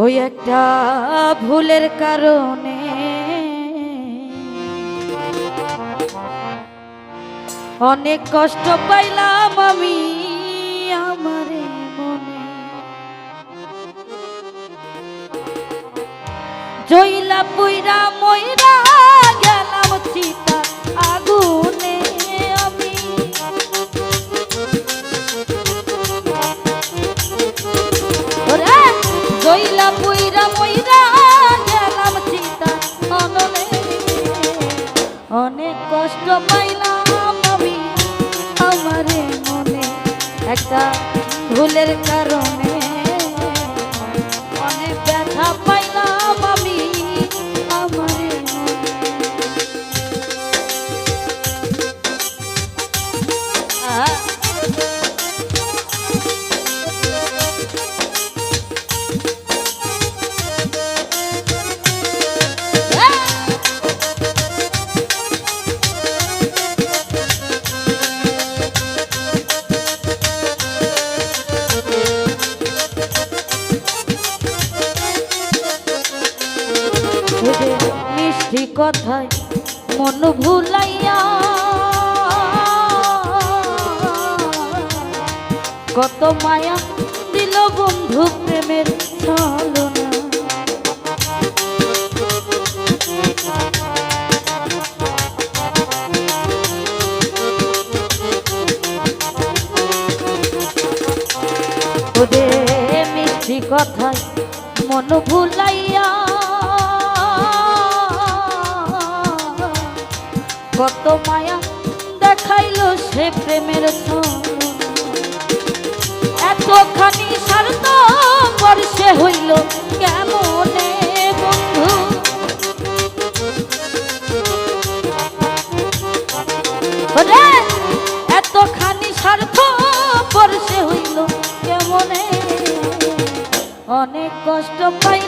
ওই একটা ভুলের কারণে। অনেক কষ্ট পাইলাম আমি আমারে মনে। জইলা পুইরা মইরা গেলাম চিতা একটা ভুলের কারণে। মিষ্টি কথায় মন ভুলাইয়া। কত মায়া দিল বন্ধু প্রেমের ছলনা। ওদের মিষ্টি কথায় মন ভুলাইয়া কত মায়া দেখাইলো সে প্রেমের। এতখানি স্বার্থ বর্ষে হইল কেমনে বন্ধু এতখানি স্বার্থ বর্ষে হইল কেমনে অনেক কষ্ট পাইলাম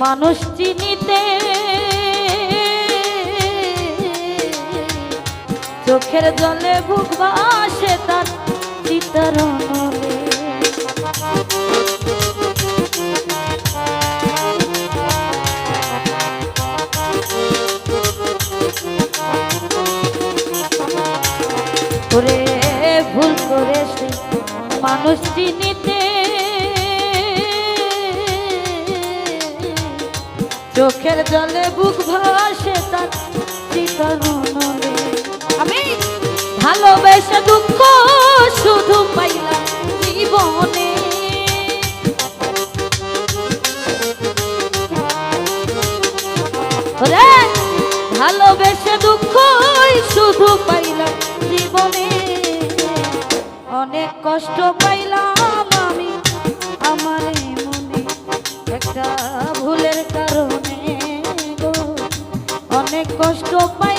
মানুষ চিনিতে চোখের জলে বুক বাসে তার চিতরণে ভুল মানুষ চিনিতে চোখের জলে বুক ভাসে তার চিতরণে আমি ভালোবেসে দুঃখ শুধু পাইলাম জীবনে। রে ভালোবেসে দুঃখ শুধু পাইলাম জীবনে। অনেক কষ্ট পাইলাম আমি আমার মনে। একটা ভুলের কারণে কষ্ট পাইলাম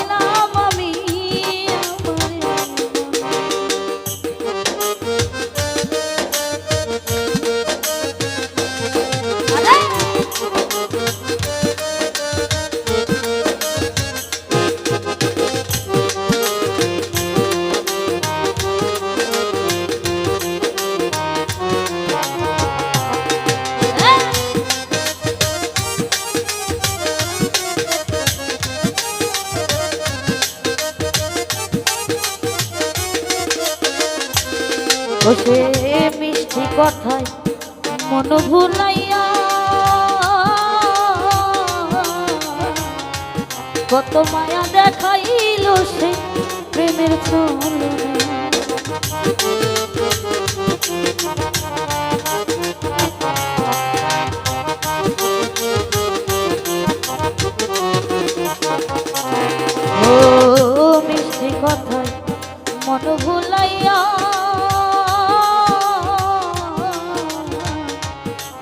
সে মিষ্টি কথায় মন ভুলাইয়া। কত মায়া দেখাইল সে প্রেমের ছলনে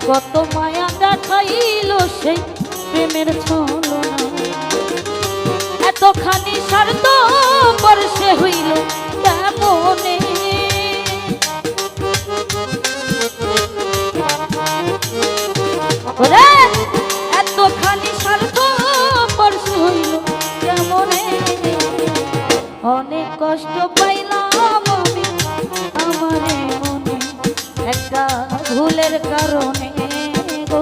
কত মায়া দেখাইল সেই প্রেমের ছলনা। এতখানি স্বার্থ বর্ষে হইল কেমনে? এতখানি স্বার্থ বর্ষে হইল কেমনে? অনেক কষ্ট পাইলাম আমি আমারে মনে একটা ভুলের কারণে গো,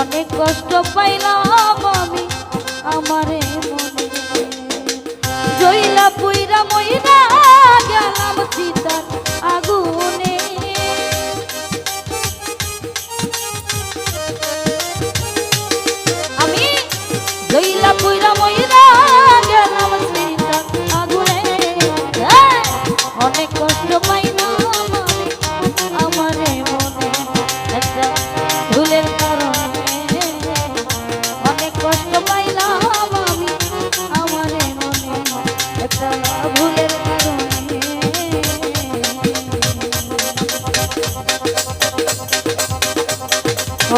অনেক কষ্ট পাইলাম আমি আমারে জইলা পুইরা গেলাম চিতার আগুনে। আমি জইলা পুইরা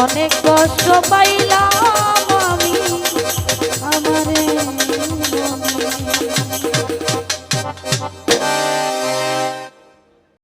অনেক কষ্ট পাইলাম।